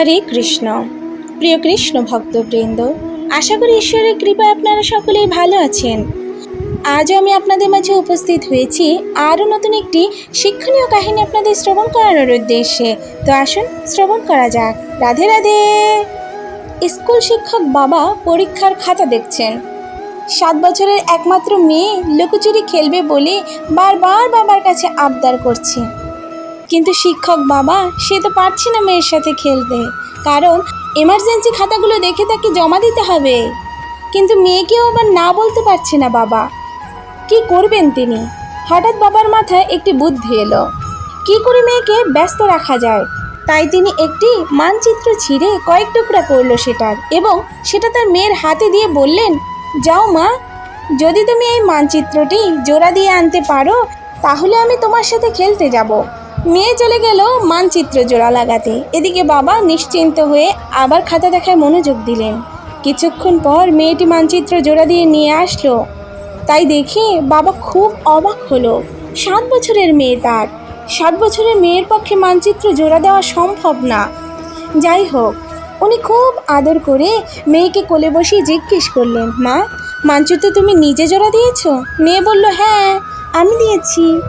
হরে কৃষ্ণ। প্রিয় কৃষ্ণ ভক্তবৃন্দ, আশা করি ঈশ্বরের কৃপায় আপনারা সকলেই ভালো আছেন। আজও আমি আপনাদের মাঝে উপস্থিত হয়েছি আরও নতুন একটি শিক্ষণীয় কাহিনী আপনাদের শ্রবণ করানোর উদ্দেশ্যে। তো আসুন, শ্রবণ করা যাক। রাধে রাধে। স্কুল শিক্ষক বাবা পরীক্ষার খাতা দেখছেন। সাত বছরের একমাত্র মেয়ে লুকোচুরি খেলবে বলে বারবার বাবার কাছে আবদার করছে। কিন্তু শিক্ষক বাবা, সে তো পারছে না মেয়ের সাথে খেলতে। কারণ এমার্জেন্সি খাতাগুলো দেখে তাকে জমা দিতে হবে। কিন্তু মেয়েকেও আবার না বলতে পারছে না বাবা। কি করবেন তিনি? হঠাৎ বাবার মাথায় একটি বুদ্ধি এলো। কি করে মেয়েকে ব্যস্ত রাখা যায়? তাই তিনি একটি মানচিত্র ছিঁড়ে কয়েক টুকরা করল সেটার এবং সেটা তার মেয়ের হাতে দিয়ে বললেন, যাও মা, যদি তুমি এই মানচিত্রটি জোড়া দিয়ে আনতে পারো, তাহলে আমি তোমার সাথে খেলতে যাব। মেয়ে চলে গেল মানচিত্র জোড়া লাগাতে। এদিকে বাবা নিশ্চিন্ত হয়ে আবার খাতা দেখায় মনোযোগ দিলেন। কিছুক্ষণ পর মেয়েটি মানচিত্র জোড়া দিয়ে নিয়ে আসলো। তাই দেখে বাবা খুব অবাক হলো। সাত বছরের মেয়ে তার। সাত বছরের মেয়ের পক্ষে মানচিত্র জোড়া দেওয়া সম্ভব না। যাই হোক, উনি খুব আদর করে মেয়েকে কোলে বসিয়ে জিজ্ঞেস করলেন, মা, মানচিত্র তুমি নিজে জোড়া দিয়েছ? মেয়ে বলল হ্যাঁ আমি দিয়েছি।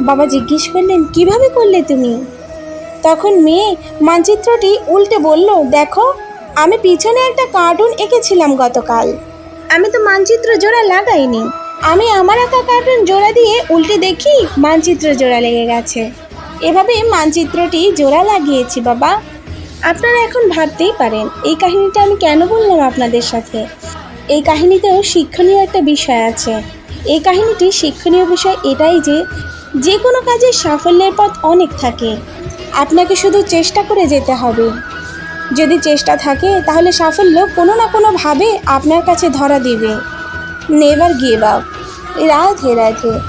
বাবা জিজ্ঞেস করলেন, কীভাবে করলে তুমি? তখন মেয়ে মানচিত্রটি উল্টে বলল, দেখো, আমি পিছনে একটা কার্টুন এঁকেছিলাম গতকাল। আমি তো মানচিত্র জোড়া লাগাইনি। আমি আমার আঁকা কার্টুন জোড়া দিয়ে উল্টে দেখি মানচিত্র জোড়া লেগে গেছে। এভাবে মানচিত্রটি জোড়া লাগিয়েছি, বাবা। আপনারা এখন ভাবতেই পারেন, এই কাহিনীটা আমি কেন বললাম আপনাদের সাথে? এই কাহিনীতেও শিক্ষণীয় একটা বিষয় আছে। এই কাহিনীটি শিক্ষণীয় বিষয় এটাই যে যে কোনো কাজে সাফল্যের পথ অনেক থাকে। আপনাকে শুধু চেষ্টা করে যেতে হবে। যদি চেষ্টা থাকে, তাহলে সাফল্য কোনো না কোনোভাবে আপনার কাছে ধরা দিবে। Never give up. Radhe Radhe.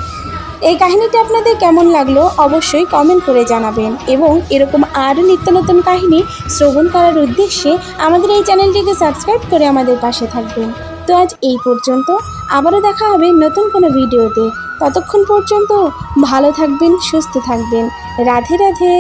এই কাহিনীটি আপনাদের কেমন লাগল অবশ্যই কমেন্ট করে জানাবেন এবং এরকম আরও নিত্য নতুন কাহিনী শ্রবণ করার উদ্দেশ্যে আমাদের এই চ্যানেলটিকে সাবস্ক্রাইব করে আমাদের পাশে থাকবেন। তো আজ এই পর্যন্ত। আবারও দেখা হবে নতুন কোনো ভিডিওতে। ততক্ষণ পর্যন্ত ভালো থাকবেন সুস্থ থাকবেন। রাধে রাধে।